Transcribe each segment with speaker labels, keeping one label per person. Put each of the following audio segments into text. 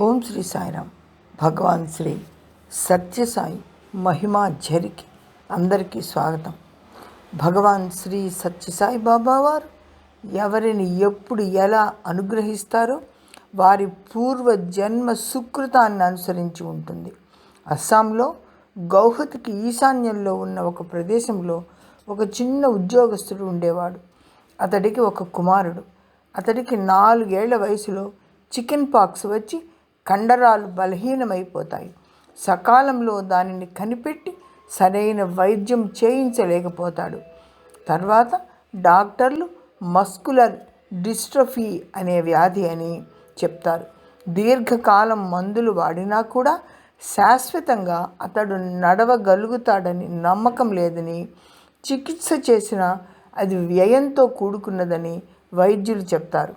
Speaker 1: ఓం శ్రీ సాయిరామ్. భగవాన్ శ్రీ సత్యసాయి మహిమా ఝరికి అందరికీ స్వాగతం. భగవాన్ శ్రీ సత్యసాయి బాబా వారు ఎవరిని ఎప్పుడు ఎలా అనుగ్రహిస్తారో వారి పూర్వ జన్మ సుకృతాన్ని అనుసరించి ఉంటుంది. అస్సాంలో గౌహతికి ఈశాన్యంలో ఉన్న ఒక ప్రదేశంలో ఒక చిన్న ఉద్యోగస్తుడు ఉండేవాడు. అతడికి ఒక కుమారుడు. అతడికి నాలుగేళ్ళ వయసులో చికెన్ పాక్స్ వచ్చి కండరాలు బలహీనమైపోతాయి. సకాలంలో దానిని కనిపెట్టి సరైన వైద్యం చేయించలేకపోతాడు. తర్వాత డాక్టర్లు మస్కులర్ డిస్ట్రఫీ అనే వ్యాధి అని చెప్తారు. దీర్ఘకాలం మందులు వాడినా కూడా శాశ్వతంగా అతడు నడవగలుగుతాడని నమ్మకం లేదని చికిత్స చేసిన అది వ్యయంతో కూడుకున్నదని వైద్యులు చెప్తారు.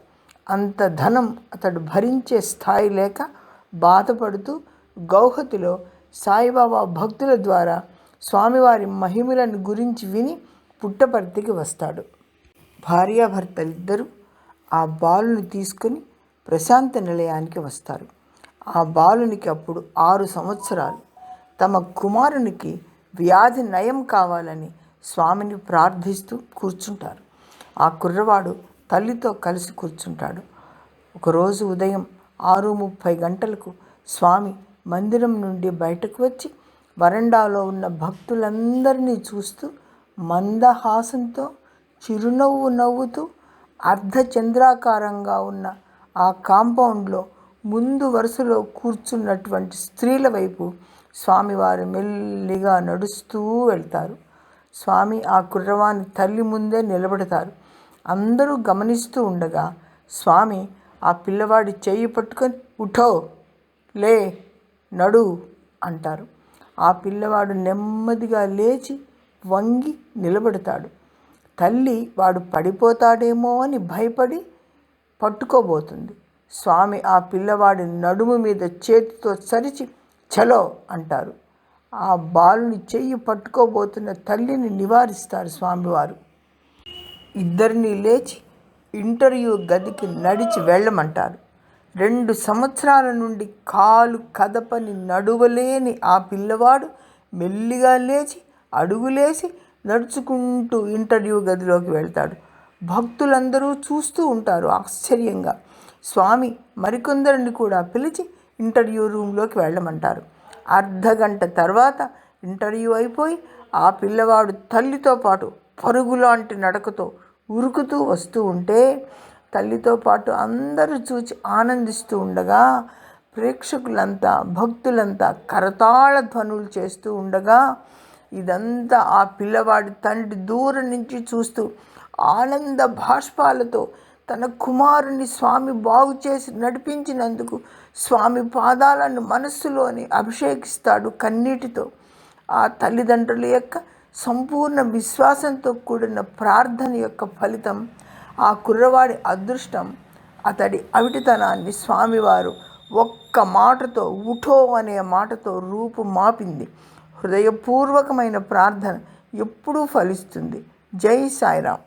Speaker 1: అంత ధనం అతడు భరించే స్థాయి లేక బాధపడుతూ గౌహతిలో సాయిబాబా భక్తుల ద్వారా స్వామివారి మహిమలను గురించి విని పుట్టపర్తికి వస్తాడు. భార్యాభర్తలిద్దరూ ఆ బాలుని తీసుకుని ప్రశాంత నిలయానికి వస్తారు. ఆ బాలునికి అప్పుడు ఆరు సంవత్సరాలు. తమ కుమారునికి వ్యాధి నయం కావాలని స్వామిని ప్రార్థిస్తూ కూర్చుంటారు. ఆ కుర్రవాడు తల్లితో కలిసి కూర్చుంటాడు. ఒకరోజు ఉదయం ఆరు ముప్పై గంటలకు స్వామి మందిరం నుండి బయటకు వచ్చి వరండాలో ఉన్న భక్తులందరినీ చూస్తూ మందహాసంతో చిరునవ్వు నవ్వుతూ అర్ధచంద్రాకారంగా ఉన్న ఆ కాంపౌండ్లో ముందు వరుసలో కూర్చున్నటువంటి స్త్రీల వైపు స్వామివారు మెల్లిగా నడుస్తూ వెళ్తారు. స్వామి ఆ కుర్రవాని తల్లి ముందే నిలబడతారు. అందరూ గమనిస్తూ ఉండగా స్వామి ఆ పిల్లవాడి చెయ్యి పట్టుకొని ఉఠో లే నడు అంటారు. ఆ పిల్లవాడు నెమ్మదిగా లేచి వంగి నిలబడతాడు. తల్లి వాడు పడిపోతాడేమో అని భయపడి పట్టుకోబోతుంది. స్వామి ఆ పిల్లవాడి నడుము మీద చేతితో సరిచి చలో అంటారు. ఆ బాలుని చెయ్యి పట్టుకోబోతున్న తల్లిని నివారిస్తారు స్వామివారు. ఇద్దరిని లేచి ఇంటర్వ్యూ గదికి నడిచి వెళ్ళమంటారు. రెండు సంవత్సరాల నుండి కాలు కదపని నడువలేని ఆ పిల్లవాడు మెల్లిగా లేచి అడుగులేసి నడుచుకుంటూ ఇంటర్వ్యూ గదిలోకి వెళ్తాడు. భక్తులందరూ చూస్తూ ఉంటారు ఆశ్చర్యంగా. స్వామి మరికొందరిని కూడా పిలిచి ఇంటర్వ్యూ రూమ్లోకి వెళ్ళమంటారు. అర్ధగంట తర్వాత ఇంటర్వ్యూ అయిపోయి ఆ పిల్లవాడు తల్లితో పాటు పరుగులాంటి నడకతో ఉరుకుతూ వస్తూ ఉంటే తల్లితో పాటు అందరూ చూచి ఆనందిస్తూ ఉండగా ప్రేక్షకులంతా భక్తులంతా కరతాళ ధ్వనులు చేస్తూ ఉండగా ఇదంతా ఆ పిల్లవాడి తండ్రి దూరం నుంచి చూస్తూ ఆనంద భాష్పాలతో తన కుమారుని స్వామి బాగు చేసి నడిపించినందుకు స్వామి పాదాలను మనస్సులోని అభిషేకిస్తాడు కన్నీటితో. ఆ తల్లిదండ్రుల యొక్క సంపూర్ణ విశ్వాసంతో కూడిన ప్రార్థన యొక్క ఫలితం ఆ కుర్రవాడి అదృష్టం. అతడి అవిటితనాన్ని స్వామివారు ఒక్క మాటతో ఉఠో అనే మాటతో రూపు మాపింది హృదయపూర్వకమైన ప్రార్థన ఎప్పుడూ ఫలిస్తుంది. జై సాయిరామ్.